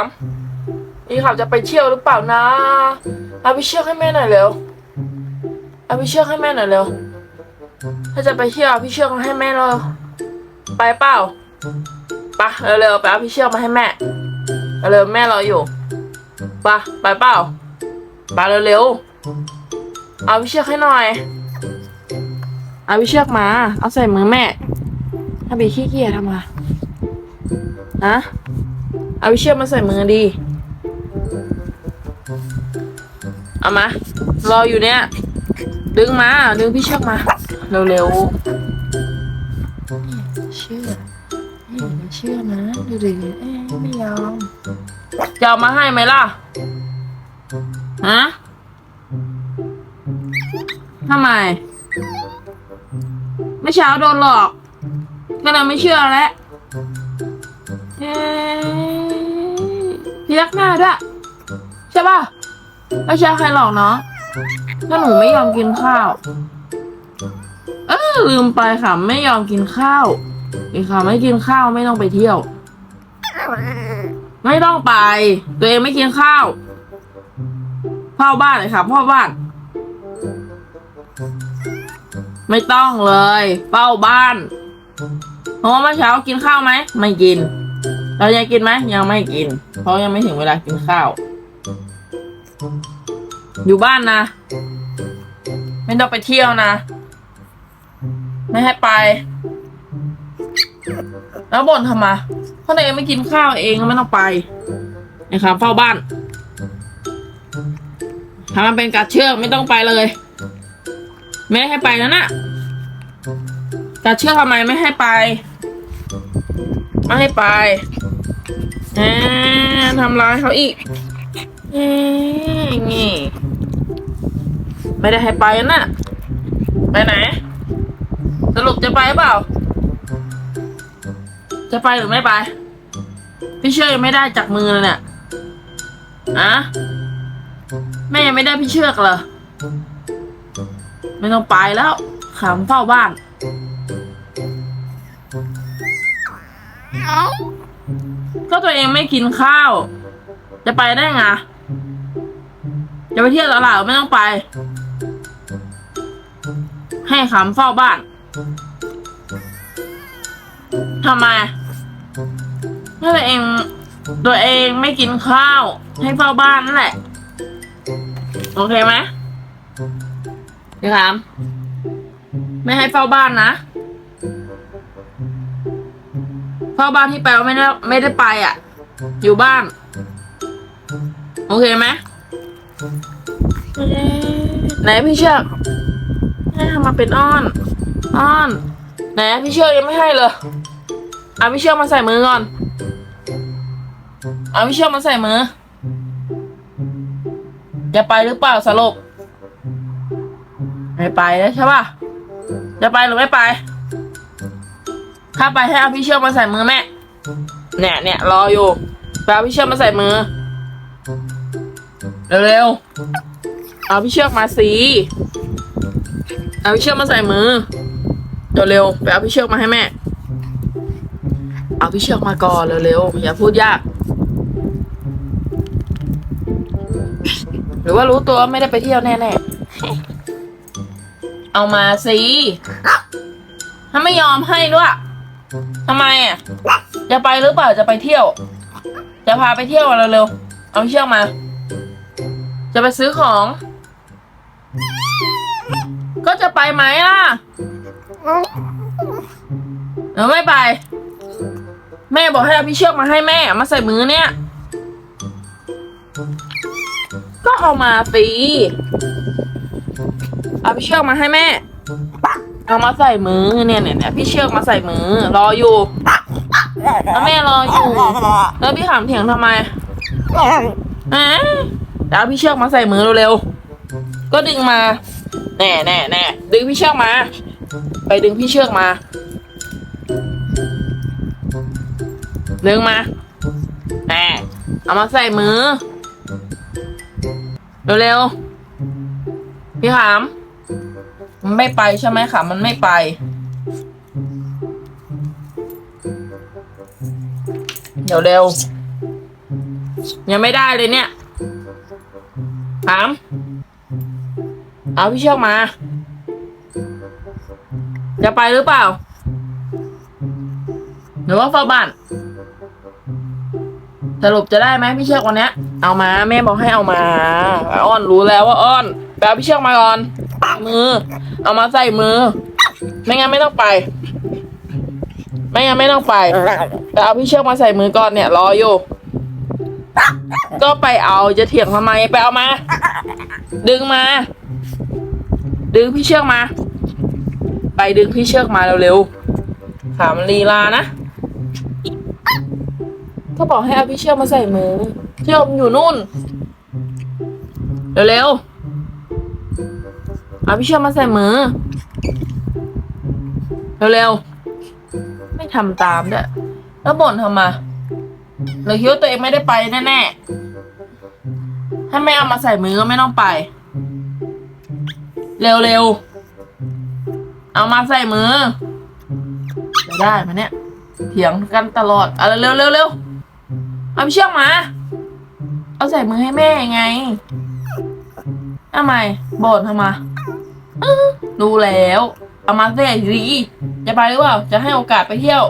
ามพี่ขามจะไปเที่ยวหรือเปล่านะเอาพี่เชือกให้แม่หน่อยเร็วเอาพี่เชือกให้แม่หน่อยเร็ว ถ้าจะไปเที่ยวพี่เชือกมาให้แม่เราไปเปล่าปะเร็วๆไปเอาพี่เชือกมาให้แม่เร็วแม่รออยู่ปะไปเปล่าไปเร็วๆเอาพี่เชือกให้หน่อยเอาพี่เชือกมา เอาใส่มือแม่ถ้าบีขี้เกียจทำไมอะ เอาพี่เชือกมาใส่มือดี เอามา รออยู่เนี่ย ดึงมา ดึงพี่เชือกมา เร็วๆเชื่อเชื่อนะดูดิเอ้ยไม่ยอมจะเอามาให้ไหมล่ะฮะทำไมไม่เช้าโดนหลอก ก็เลยไม่เชื่อแล้วเอ๊ะ พยักหน้าด้วย ใช่ป่ะไม่ใช่ใครหลอกเนาะถ้าหนูไม่ยอมกินข้าว เออลืมไปค่ะ ไม่ยอมกินข้าวอีกค่ะ ไม่กินข้าวไม่ต้องไปเที่ยว ไม่ต้องไป ตัวเองไม่กินข้าวพ่อบ้านเลยค่ะพ่อบ้าน ไม่ต้องเลยเฝ้าบ้านเพราะว่าเมื่อเช้ากินข้าวไหม ไม่กิน เรายังกินไหมยังไม่กิน เพราะยังไม่ถึงเวลากินข้าว อยู่บ้านนะ ไม่ต้องไปเที่ยวนะ ไม่ให้ไป แล้วบ่นทำไมเพราะเองไม่กินข้าวเองก็ไม่ต้องไปไอ้คำเฝ้าบ้านทำมันเป็นกัดเชือกไม่ต้องไปเลย ไม่ได้ให้ไปนะน่ะกัดเชือกทำไมไม่ให้ไป ไม่ให้ไป แหมทำร้ายเขาอีกเอ๊ะงี้ไม่ได้ให้ไปนะน่ะ ไปไหน สรุปจะไปเปล่า จะไปหรือไม่ไป พี่เชื่อยังไม่ได้จากมือเลยเนี่ยอะแม่ยังไม่ได้พี่เชือกเหรอ ไม่ต้องไปแล้วขำเฝ้าบ้าน ก็ตัวเองไม่กินข้าว จะไปได้ไงจะไปเที่ยวตลาดไม่ต้องไป ให้ขำเฝ้าบ้านทำไมถ้าตัวเอง ตัวเองไม่กินข้าว ให้เฝ้าบ้านนั่นแหละ โอเคไหมพี่คำไม่ให้เฝ้าบ้านนะ เฝ้าบ้านที่แปลว่าไม่ได้ไม่ได้ไปอะ อยู่บ้าน โอเคไหมเอ๊ะไหนพี่เชือกให้ทำมาเป็นอ้อน อ้อนไหนพี่เชือกยังไม่ให้เลยเอาพี่เชือกมาใส่มือก่อนเอาพี่เชือกมาใส่มือจะไปหรือเปล่าสรุปไม่ไปแล้วใช่ป่ะจะไปหรือไม่ไป ถ้าไปให้เอาพี่เชือกมาใส่มือแม่ เนี่ยเนี่ยรออยู่ไปเอาพี่เชือกมาใส่มือ เร็วๆ เอาพี่เชือกมาสิเอาพี่เชือกมาใส่มือ เร็วๆ ไปเอาพี่เชือกมาให้แม่ เอาพี่เชือกมาก่อนเร็วๆ อย่าพูดยาก หรือว่ารู้ตัวไม่ได้ไปเที่ยวแน่ๆ เอามาสิถ้าไม่ยอมให้ด้วย ทำไมอะ จะไปหรือเปล่าจะไปเที่ยว จะพาไปเที่ยวเร็วๆเอาเชือกมา จะไปซื้อของ ก็จะไปไหมล่ะเออไม่ไป แม่บอกให้เอาพี่เชือกมาให้แม่มาใส่มือเนี่ย ก็เอามาสิเอาพี่เชือกมาให้แม่ เอามาใส่มือเนี่ยเนี่ยเนี่ยพี่เชือกมาใส่มือ รออยู่แล้วแม่รออยู่ แล้วพี่ถามเถียงทำไมอะเดี๋ยวเอาพี่เชือกมาใส่มือเร็วๆก็ดึงมา แน่แน่แน่ดึงพี่เชือกมา ไปดึงพี่เชือกมาดึงมาแหมเอามาใส่มือ เร็วๆ พี่ขาม มันไม่ไปใช่ไหมขามมันไม่ไป เดี๋ยวเร็ว ยังไม่ได้เลยเนี่ยถามเอาพี่เชือกมา จะไปหรือเปล่า หรือว่าเฝ้าบ้าน สรุปจะได้ไหมพี่เชือกวันนี้ เอามา แม่บอกให้เอามา อ้อนรู้แล้วว่าอ้อนไปเอาพี่เชือกมาก่อน มือ เอามาใส่มือ ไม่งั้นไม่ต้องไป ไม่งั้นไม่ต้องไปไปเอาพี่เชือกมาใส่มือก่อนเนี่ยรออยู่ ก็ไปเอาจะเถียงทำไมไปเอามา ดึงมา ดึงพี่เชือกมา ไปดึงพี่เชือกมาเร็วๆถามลีลานะก็บอกให้เอาพี่เชือกมาใส่มือ เชือกอยู่นู่น เร็วๆ เอาพี่เชือมาใส่มือ เร็วๆ ไม่ทำตามด้วยแล้วบ่นทำไมเลยคิดว่าตัวเองไม่ได้ไปแน่ๆ ถ้าไม่เอามาใส่มือก็ไม่ต้องไป เร็วๆ เอามาใส่มือ จะได้ไหมเนี่ย เถียงกันตลอด เอาเร็วๆเร็วๆเอาพิเชือกมา เอาใส่มือให้แม่ไง ทำไมบ่นทำไมรู้แล้วเอามาเส่ดีจะไปหรือเปล่า จะให้โอกาสไปเที่ยว